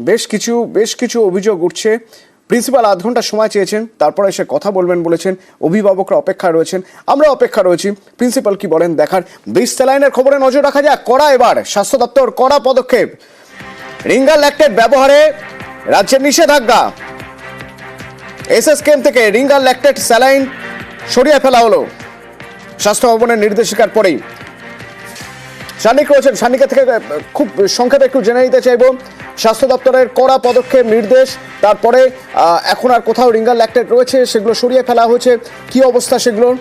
বেশ কিছু বেশ কিছু অভিযোগ উঠছে। প্রিন্সিপাল আধ ঘণ্টা সময় চেয়েছেন, তারপরে এসে কথা বলবেন বলেছেন, অভিভাবকরা অপেক্ষা রয়েছেন, আমরা অপেক্ষা রয়েছি। প্রিন্সিপাল কি বলেন দেখার। বিষ স্যালাইনের খবরে নজর রাখা যাক, কড়া এবার, স্বাস্থ্য দপ্তর কড়া পদক্ষেপ। রিঙ্গার ল্যাকটেড ব্যবহারে রাজ্যের নিষেধাজ্ঞা। এস এস এসএসকেএম থেকে রিঙ্গার ল্যাকটেড স্যালাইন সরিয়ে ফেলা হলো। স্বাস্থ্য ভবনের নির্দেশিকার পরেই। সানিক রয়েছেন। সানিকা থেকে খুব সংক্ষেপে একটু জেনে নিতে চাইব। স্বাস্থ্য দপ্তরের কড়া পদক্ষেপ নির্দেশ, তারপরে এখন আর কোথাও রিঙ্গার ল্যাকটেড রয়েছে, সেগুলো সরিয়ে ফেলা হয়েছে। কি অবস্থা সেগুলোর?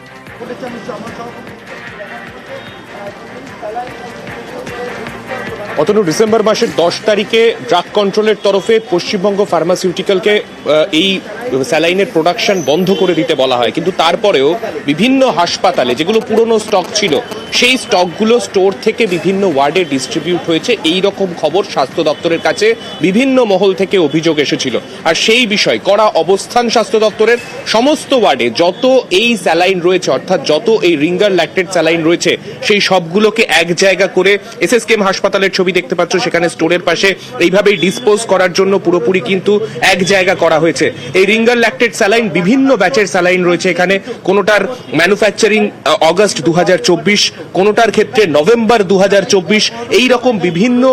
অতনু, ডিসেম্বর মাসের দশ তারিখে ড্রাগ কন্ট্রোলের তরফে পশ্চিমবঙ্গ ফার্মাসিউটিক্যালকে এই স্যালাইনের প্রোডাকশন বন্ধ করে দিতে বলা হয়। কিন্তু তারপরেও বিভিন্ন হাসপাতালে যেগুলো পুরনো স্টক ছিল, সেই স্টকগুলো স্টোর থেকে বিভিন্ন ওয়ার্ডে ডিস্ট্রিবিউট হয়েছে। এই রকম খবর স্বাস্থ্য দপ্তরের কাছে বিভিন্ন মহল থেকে অভিযোগ এসেছিল। আর সেই বিষয় করা অবস্থান স্বাস্থ্য দপ্তরের সমস্ত ওয়ার্ডে যত এই স্যালাইন রয়েছে, অর্থাৎ যত এই রিঙ্গার ল্যাকটেড স্যালাইন রয়েছে, সেই সবগুলোকে এক জায়গা করে এসএসকেএম হাসপাতালের ছবি দেখতে পাচ্ছ, সেখানে স্টোরের পাশে এইভাবেই ডিসপোজ করার জন্য পুরোপুরি কিন্তু এক জায়গা করা হয়েছে। এই রিঙ্গার ল্যাকটেড স্যালাইন, বিভিন্ন ব্যাচের স্যালাইন রয়েছে এখানে। কোনোটার ম্যানুফ্যাকচারিং অগস্ট দু কোনোটার ক্ষেত্রে নভেম্বর দু এই রকম বিভিন্ন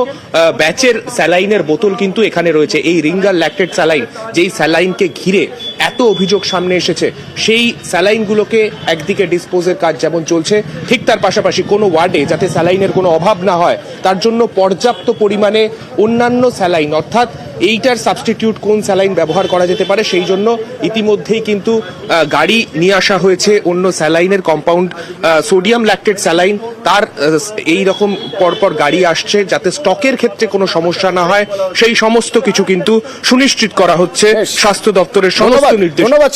ব্যাচের স্যালাইনের বোতল কিন্তু এখানে রয়েছে। এই রিঙ্গার ল্যাকটেড স্যালাইন, যেই স্যালাইনকে ঘিরে এত অভিযোগ সামনে এসেছে, সেই স্যালাইনগুলোকে একদিকে ডিসপোজের কাজ যেমন চলছে, ঠিক তার পাশাপাশি কোনো ওয়ার্ডে যাতে স্যালাইনের কোনো অভাব না হয়, তার জন্য পর্যাপ্ত পরিমাণে অন্যান্য স্যালাইন অর্থাৎ এইটার সাবস্টিটিউট কোন স্যালাইন ব্যবহার করা যেতে পারে সেই জন্য ইতিমধ্যেই কিন্তু গাড়ি নিয়ে আসা হয়েছে অন্য স্যালাইনের কম্পাউন্ড সোডিয়াম ল্যাকটেড স্যালাইন। তার এই রকম পরপর গাড়ি আসছে যাতে স্টকের ক্ষেত্রে কোনো সমস্যা না হয়। সেই সমস্ত কিছু কিন্তু সুনিশ্চিত করা হচ্ছে স্বাস্থ্য দপ্তরের সমস্ত ধন্যবাদ। নির্দেশ ধন্যবাদ